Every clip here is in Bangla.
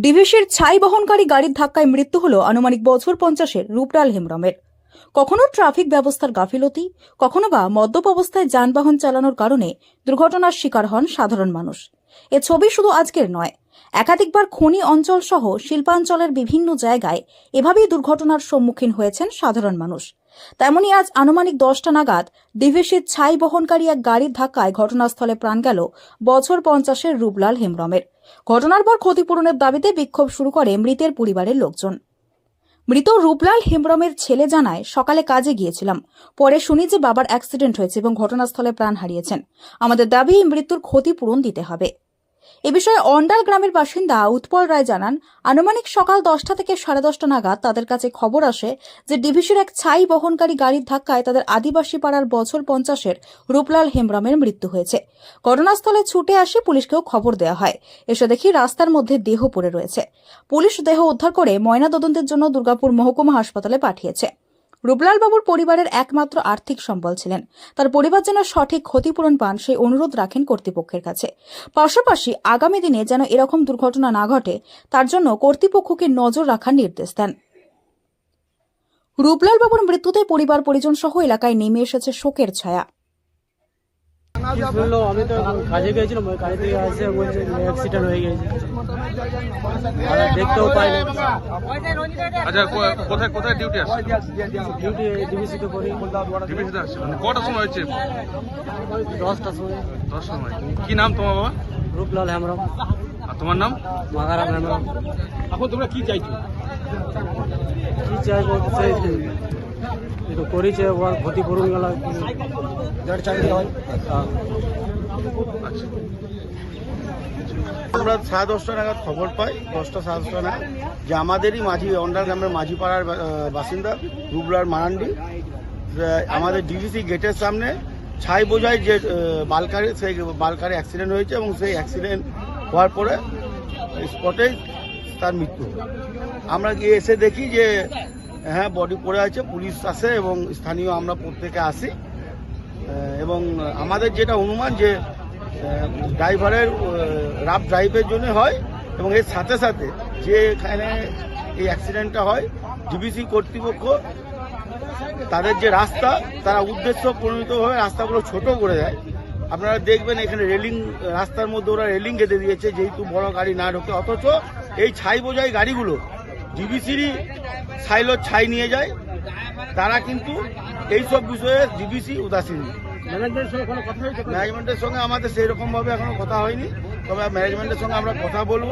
ডিভিসির ছাই বহনকারী গাড়ির ধাক্কায় মৃত্যু হল আনুমানিক বছর পঞ্চাশের রূপরাল হেমরমের কখনো ট্রাফিক ব্যবস্থার গাফিলতি, কখনো বা মদ্যপ অবস্থায় যানবাহন চালানোর কারণে দুর্ঘটনার শিকার হন সাধারণ মানুষ। এ ছবি শুধু আজকের নয় একাধিকবার খনি অঞ্চল সহ শিল্পাঞ্চলের বিভিন্ন জায়গায় এভাবেই দুর্ঘটনার সম্মুখীন হয়েছেন সাধারণ মানুষ। তেমনি আজ আনুমানিক দশটা নাগাদ ডিভিসির ছাই বহনকারী এক গাড়ির ধাক্কায় ঘটনাস্থলে প্রাণ গেল বছর পঞ্চাশের রূপলাল হেমরমের ঘটনার পর ক্ষতিপূরণের দাবিতে বিক্ষোভ শুরু করে মৃতের পরিবারের লোকজন। মৃত রূপলাল হেমব্রমের ছেলে জানায়, সকালে কাজে গিয়েছিলাম। পরে শুনি যে বাবার অ্যাক্সিডেন্ট হয়েছে এবং ঘটনাস্থলে প্রাণ হারিয়েছেন। আমাদের দাবি, মৃত্যুর ক্ষতিপূরণ দিতে হবে। এ বিষয়ে অন্ডাল গ্রামের বাসিন্দা উৎপল রায় জানান, আনুমানিক সকাল দশটা থেকে সাড়ে দশটা নাগাদ তাদের কাছে খবর আসে যে ডিভিসির এক ছাই বহনকারী গাড়ির ধাক্কায় তাদের আদিবাসী পাড়ার বছর পঞ্চাশের রূপলাল হেমব্রমের মৃত্যু হয়েছে। ঘটনাস্থলে ছুটে আসে পুলিশকেও খবর দেওয়া হয়। এসে দেখি রাস্তার মধ্যে দেহ পড়ে রয়েছে। পুলিশ দেহ উদ্ধার করে ময়নাতদন্তের জন্য দুর্গাপুর মহকুমা হাসপাতালে পাঠিয়েছে। রূপলাল বাবুর পরিবারের একমাত্র আর্থিক সম্বল ছিলেন। তার পরিবার যেন সঠিক ক্ষতিপূরণ পান, সেই অনুরোধ রাখেন কর্তৃপক্ষের কাছে। পাশাপাশি আগামী দিনে যেন এরকম দুর্ঘটনা না ঘটে, তার জন্য কর্তৃপক্ষকে নজর রাখার নির্দেশ দেন। রূপলালবাবুর মৃত্যুতে পরিবার পরিজন সহ এলাকায় নেমে এসেছে শোকের ছায়া। কি শুনলো? আমি তো কাজে গিয়েছিলাম ওই কাজে থেকে আসে বলছে অ্যাক্সিডেন্ট হয়ে গেছে আর দেখতেও পাই না আচ্ছা কো- কোথায় কোথায় ডিউটি আসছে? ডিউটি ডিবিসিতে করি। আসছে। মানে কটার সময় হয়েছে? দশটার সময়। দশ সময়। কি নাম তোমার বাবা? রূপলাল হেমরম আর তোমার নাম? মাগারাম হেমরম এখন তোমরা কি চাইছো? কি চাইব একটু করেছে ওর ক্ষতিপূরণ গেল। চাকরি হয় আমরা সাড়ে দশটা নাগাদ খবর পাই, দশটা সাড়ে দশটা নাগাদ, যে আমাদেরই মাঝি অন্ডার গ্রামের মাঝি পাড়ার বাসিন্দা রুবলার মারান্ডি আমাদের ডিভিসি গেটের সামনে ছাই বোঝায় যে বালকারে, সেই বালকারে অ্যাক্সিডেন্ট হয়েছে এবং সেই অ্যাক্সিডেন্ট হওয়ার পরে স্পটে তার মৃত্যু। আমরা গিয়ে এসে দেখি যে হ্যাঁ বডি পড়ে আছে, পুলিশ আসে এবং স্থানীয় আমরা প্রত্যেকে আসি এবং আমাদের যেটা অনুমান যে ড্রাইভারের রাফ ড্রাইভের জন্য হয় এবং এর সাথে সাথে যে এখানে এই অ্যাক্সিডেন্টটা হয়, ডিবিসি কর্তৃপক্ষ তাদের যে রাস্তা, তারা উদ্দেশ্য প্রণীতভাবে রাস্তাগুলো ছোট করে দেয়। আপনারা দেখবেন এখানে রেলিং, রাস্তার মধ্যে ওরা রেলিং গেঁথে দিয়েছে, যেহেতু বড় গাড়ি না ঢোকে। অথচ এই ছাই বোঝাই গাড়িগুলো, ডিবিসিরই সাইলোর ছাই নিয়ে যায়। তারা কিন্তু এইসব বিষয়ে ডিবিসি উদাসীন। ম্যানেজমেন্টের সঙ্গে কথা ম্যানেজমেন্টের সঙ্গে আমাদের সেই রকম ভাবে এখনও কথা হয়নি। তবে ম্যানেজমেন্টের সঙ্গে আমরা কথা বলব।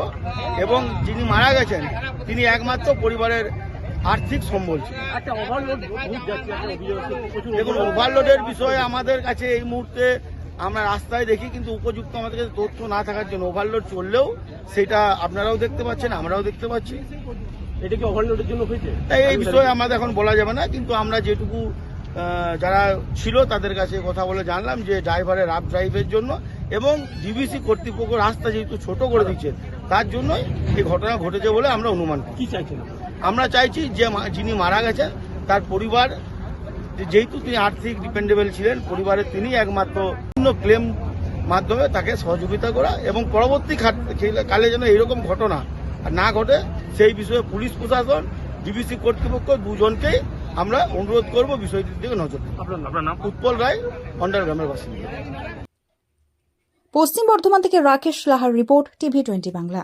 এবং যিনি মারা গেছেন তিনি একমাত্র পরিবারের আর্থিক সম্বল হচ্ছে, প্রচুর দেখুন ওভারলোডের বিষয়ে আমাদের কাছে এই মুহূর্তে আমরা রাস্তায় দেখি কিন্তু উপযুক্ত আমাদের কাছে তথ্য না থাকার জন্য ওভারলোড চললেও সেটা আপনারাও দেখতে পাচ্ছেন আমরাও দেখতে পাচ্ছি। এটা কি ওভারলোডের জন্য হয়েছে? তাই এই বিষয়ে আমাদের এখন বলা যাবে না কিন্তু আমরা যেটুকু যারা ছিল তাদের কাছে কথা বলে জানলাম যে ড্রাইভারের রাফ ড্রাইভের জন্য এবং ডিবিসি কর্তৃপক্ষ রাস্তা যেহেতু ছোট করে দিচ্ছে তার জন্যই এই ঘটনা ঘটেছে বলে আমরা অনুমান করি। কি চাইছেন? আমরা চাইছি যে যিনি মারা গেছেন তার পরিবার যেহেতু তিনি আর্থিক ডিপেন্ডেবল ছিলেন পরিবারের তিনি একমাত্র বিভিন্ন ক্লেম মাধ্যমে তাকে সহযোগিতা করা এবং পরবর্তী কালে যেন এইরকম ঘটনা আর না ঘটে সেই বিষয়ে পুলিশ প্রশাসন ডিবিসি কর্তৃপক্ষ দুজনকেই আমরা অনুরোধ করব বিষয়টির দিকে নজর আপনার আপনার নাম? উৎপল রায় অন্ডার গ্রামের বাসিন্দা। পশ্চিম বর্ধমান থেকে Rakesh Lahar report TV twenty Bangla.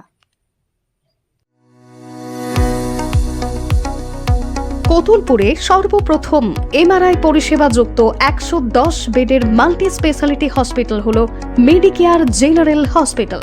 কতুলপুরে সর্বপ্রথম এমআরআই পরিষেবা যুক্ত একশো দশ বেডের মাল্টি স্পেশালিটি হসপিটাল হল মেডিকেয়ার জেনারেল হসপিটাল।